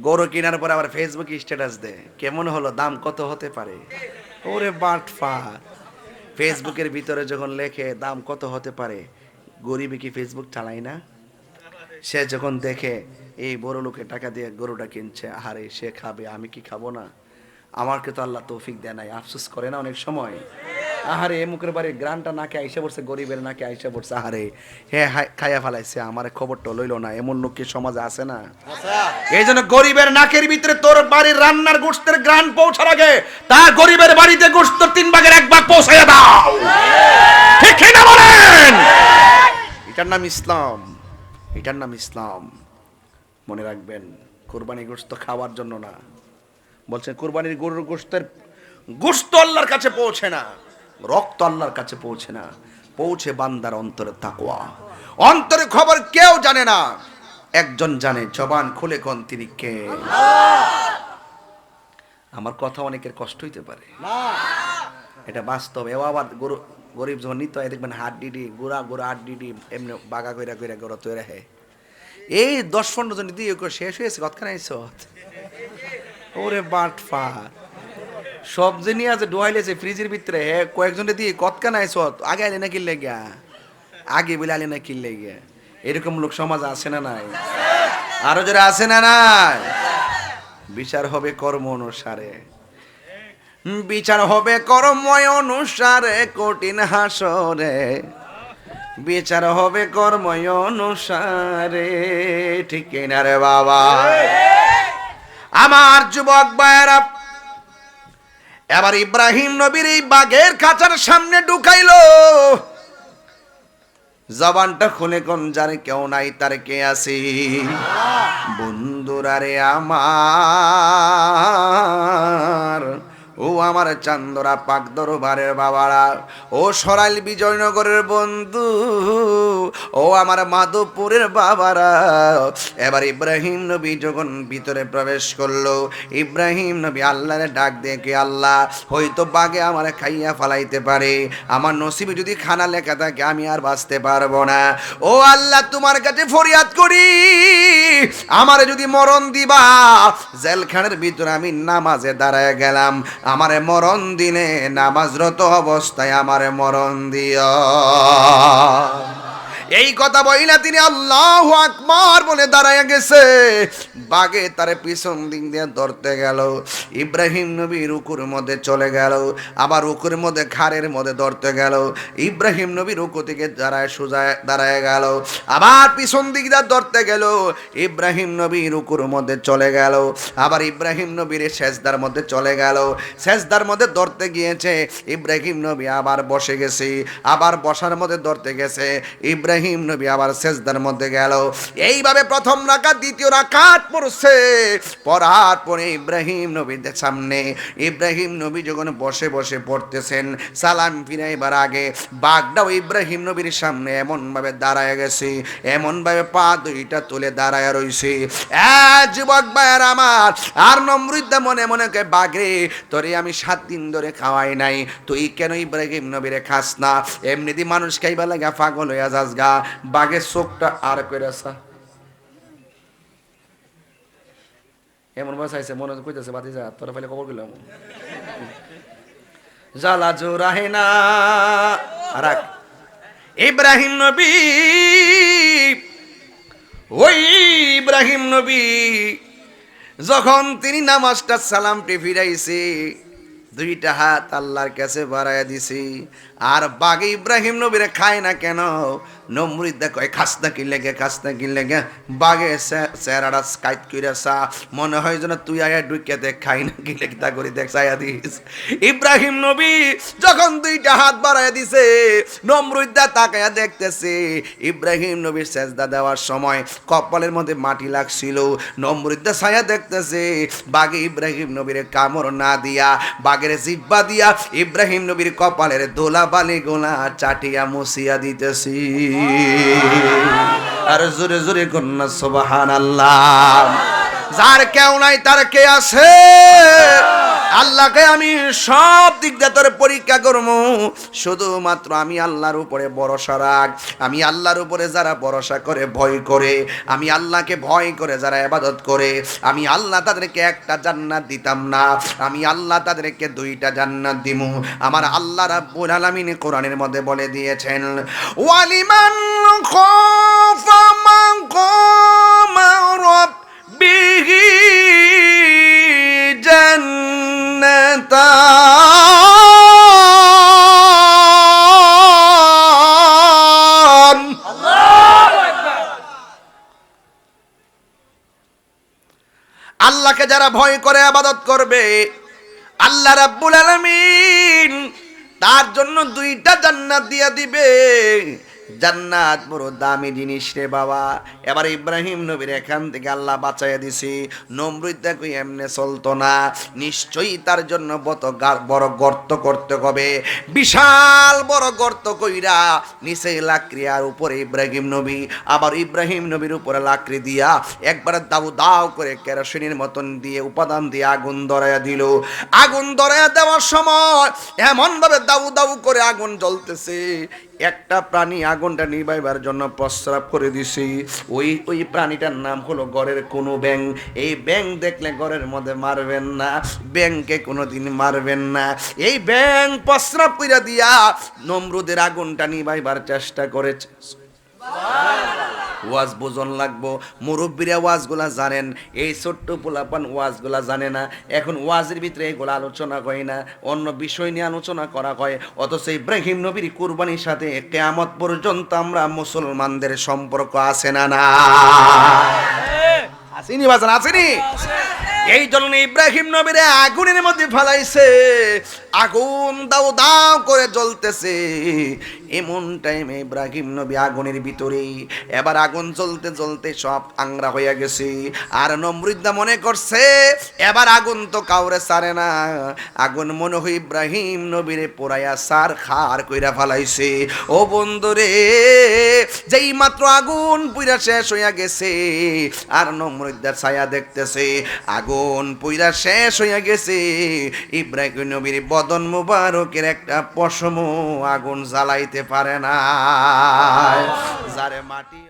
গরু কেনার পরে আবার ফেসবুকে স্ট্যাটাস দে। কেমন হলো? দাম কত হতে পারে? ওরে বাটফা। ফেসবুকের ভিতরে যখন লেখে দাম কত হতে পারে, গরিবে কি ফেসবুক চালায় না? সে যখন দেখে, এই বড় লোকে টাকা দিয়ে গরুটা কিনছে, আহারে, সে খাবে, আমি কি খাব না? আমাকে তো আল্লাহ তৌফিক দেয় নাই। আফসোস করে না অনেক সময়? আহারে এ মুখের বাড়ির গ্রানটা নাকে আইসা পড়ছে গরিবের নাকে আইসা পড়ছে। আহারে হে খাইয়া ফেলাইছে আমার খবরটা লইলো না এমন লোক কি সমাজে আছে না? এই জন্য গরিবের নাকের ভিতরে তোর বাড়ির রান্নার গোষ্ঠের গ্রান পৌঁছার আগে তা গরিবের বাড়িতে গোষ্ঠ তিন ভাগের এক ভাগ পৌঁছাইয়া দাও। ঠিক কি না বলেন? এটার নাম ইসলাম। এটার নাম ইসলাম। মনে রাখবেন কোরবানি গোস্ত খাওয়ার জন্য না। বলছেন কোরবানির গরুর গোস্তের গোস্ত আল্লাহর কাছে পৌঁছে না। রক্ত আল্লাহর কাছে পৌঁছে না। পৌঁছে বান্দার অন্তরে তাকওয়া। অন্তরে খবর কেউ জানে না। একজন জানে, জবান খুলে কোন তিনি কে। আমার কথা অনেকের কষ্ট হইতে পারে। এটা বাস্তব। এও আবার গরু, গরিব যখন নিত দেখবেন হাত ডিডি, গুড়া গুড়া, হাত ডিডি, এমনি বাগা কইরা কইরা, গরু তৈরি হয়। এই দশ পনেরো জন দিয়ে শেষ হয়েছে কতখানে ওরে বাট ফাট সব যে নিয়ে আছে ডোয়াইলেছে ফ্রিজের ভিতরে হে কয়েকজনে দিয়ে কতখানে আইসত আগে আইলে না কিনলে গিয়া আগে বলে আইলে না কিনলে গিয়া এরকম লোক সমাজ আছে না নাই? আরও যারা আছে না নাই? বিচার হবে কর্ম অনুসারে। বিচার হবে কর্ময় অনুসারে কঠিন হাসরে। বিচার হবে কর্ময় অনুসারে ঠিক না রে বাবা? আমার যুবক ভাইয়েরা এবার ইব্রাহিম নবীর এই বাঘের খাঁচার সামনে ঢুকাইল। জবানটা খুলে কোন জানে কেউ নাই, তার কে আছে? বন্ধুরা রে আমার। ও আমার চান্দরা পাক দরবারের বাবারা, ও সরাইল বিজয়নগরের বন্ধু, ও আমার মাধবপুরের বাবারা। এবার ইব্রাহিম নবী যখন ভিতরে প্রবেশ করল, ইব্রাহিম নবী আল্লাহরে ডাক দেখে আল্লাহ, হয়তো বাগে আমার খাইয়া ফালাইতে পারে। আমার নসিবে যদি খানা লেখা থাকে, আমি আর বাঁচতে পারব না। ও আল্লাহ, তোমার কাছে ফরিয়াদ করি। আমারে যদি মরণ দিবা, জেলখানের ভিতরে আমি নামাজে দাঁড়ায় গেলাম। আমারে মরণ দিনে নামাজরত অবস্থায় আমারে মরণ দিও এই কথা বই না তিনি আল্লাহ আকবার বলে দাঁড়ায় গেছে। বাগে তারে পিছন দিক দিয়ে ধরতে গেল। ইব্রাহিম নবী রুকুর মধ্যে চলে গেল। আবার রুকুর মধ্যে খারের মধ্যে ধরতে গেল। ইব্রাহিম নবী রুকু থেকে দাঁড়ায় সোজা দাঁড়ায় গেল। আবার পিছন দিক দিয়ে ধরতে গেল। ইব্রাহিম নবী রুকুর মধ্যে চলে গেল। আবার ইব্রাহিম নবীর শেষদার মধ্যে চলে গেল। শেষদার মধ্যে ধরতে গিয়েছে। ইব্রাহিম নবী আবার বসে গেছে। আবার বসার মধ্যে ধরতে গেছে। ইব্রাহিম নবী আবার শেষদার মধ্যে গেল। এইভাবে প্রথম রাকাত, দ্বিতীয় রাকাত পড়ছে। পড়ার পরে ইব্রাহিম নবীর সামনে, ইব্রাহিম নবী যখন বসে বসে পড়তেছেন, সালাম ফিরাইবার আগে বাঘটাও ইব্রাহিম নবীর সামনে এমন ভাবে দাঁড়ায় গেছে এমন ভাবে পা দুইটা তুলে দাঁড়ায় রইছে। এ যুবক ভাইয়ার আমার, আর নমরুদ্দা মনে মনে কে বাঘরে তোরে আমি সাত দিন ধরে খাওয়াই নাই, তুই কেন ইব্রাহিম নবীরে খাস না? এমনিতে মানুষ খাইবা লাগা পাগল হইয়া যাস গা, বাঘের চোখটা আর কইরাসা এমন বয়স আইছে, মনে কইতেছে, বাতি যা, তোরা ফেলে খবর গেলাম জ্বালা জোরাহে না। আর ইব্রাহিম নবী, ওই ইব্রাহিম নবী, যখন তিনি নামাজটা সালামটি ফিরাইছে দুইটা হাত আল্লাহর কাছে বাড়াইয়া দিছি। আর বাগে ইব্রাহিম নবীরে খায় না কেন? নমরিদ দেখো খাস না কি লেগে খাস না কি লেগে? বাগে চেহারাটা কাইট কইরা সা মনে হয় যেন তুই আয়া ঢুকে দেখ, খাই না কি লেগে, তা করে দেখ চাইয়া দিস। ইব্রাহিম নবী যখন দুইটা হাত বাড়াইয়া দিছে নমরুদ্দা তাকায়া দেখতেছে, ইব্রাহিম নবীর সেজদা দেওয়ার সময় কপালের মধ্যে মাটি লাগছিল। নমরুদ্দা ছায়া দেখতেছে, বাঘে ইব্রাহিম নবীরে কামড় না দিয়া বাগের জিব্বা দিয়া ইব্রাহিম নবীর কপালের দোলা বালি গোলা চাটিয়া মুসিয়া দিতেছি। আর জোরে জোরে কন্যা সোবাহান আল্লাহ যার কেউ নাই, তার কে আছে? আল্লাহকে আমি সব দিক দিয়ে তোর পরীক্ষা করব। শুধুমাত্র আমি আল্লাহর উপরে ভরসা রাখ। আমি আল্লাহর উপরে যারা ভরসা করে, ভয় করে। আমি আল্লাহকে ভয় করে যারা ইবাদত করে। আমি আল্লাহ তাদেরকে একটা জান্নাত দিতাম না। আমি আল্লাহ তাদেরকে দুইটা জান্নাত দিমু। আমার আল্লাহ রাব্বুল আলামিন কোরআনের মধ্যে বলে দিয়েছেন, ওয়ালিমান খাফা মাকামা রাব্বিহি আল্লাহকে যারা ভয় করে আবাদত করবে, আল্লাহ রাব্বুল আলামিন তার জন্য দুইটা জান্নাত দিয়া দিবে। জান্নাত বড় দামি জিনিস রে বাবা। এবার ইব্রাহিম নবীর এখান থেকে আল্লাহ বাঁচাইয়া দিছি। নমরুদ দেখো এমনে চলতো না। নিশ্চয়ই তার জন্য বত বড় গর্ত করতে হবে। বিশাল বড় গর্ত কইরা নিচে লাকড়ি আর উপরে ইব্রাহিম নবী। আবার ইব্রাহিম নবীর উপরে লাকড়ি দিয়া একবার দাউ দাউ করে কেরোসিনের মতন দিয়ে উপাদান দিয়ে আগুন ধরাইয়া দিল। আগুন ধরাইয়া দেওয়ার সময় এমন ভাবে দাউ দাউ করে আগুন জ্বলতেছে। একটা প্রাণী আগুনটা নিবাইবার জন্য প্রস্রাব করে দিছি। ওই ওই প্রাণীটার নাম হলো গড়ের কোনো ব্যাং এই ব্যাং দেখলে গড়ের মধ্যে মারবেন না ব্যাংকে কোনো দিন মারবেন না। এই ব্যাং প্রস্রাব করে দিয়া নমরুদের আগুনটা নিবাইবার চেষ্টা করেছে। ওয়াজ বোজন লাগবো। মুরব্বীরা ওয়াজগুলা জানেন এই ছোট্ট পোলাপান ওয়াজগুলা জানে না। এখন ওয়াজের ভিতরে এগুলো আলোচনা হয় না অন্য বিষয় নিয়ে আলোচনা করা হয়। অথচ ইব্রাহিম নবীর কুরবানির সাথে কেয়ামত পর্যন্ত আমরা মুসলমানদের সম্পর্ক আছে না না? আসেনি বাজান আসেনি এই জন্য ইব্রাহিম নবীর আগুনের মধ্যে ফালাইছে। আগুন দাও দাও করে জ্বলতেছে। এমন টাইমে ইব্রাহিম নবী আগুনের ভিতরে এবার আগুন জ্বলতে জ্বলতে সব আংরা হইয়া গেছে। আর নমৃদ্ধা মনে করছে, এবার আগুন তো কাউরে সারে না। আগুন মনে হয় ইব্রাহিম নবীরে পোড়াইয়া সার খার কইরা ফালাইছে। ও বন্ধুরে, যেই মাত্র আগুন পুইরা শেষ হইয়া গেছে, আর নমৃদ্দার ছায়া দেখতেছে আগুন পুইরা শেষ হইয়া গেছে। ইব্রাহিম নবীর বদন মুবারকের একটা পশম আগুন জ্বালাইতে পারে না যারে মাটি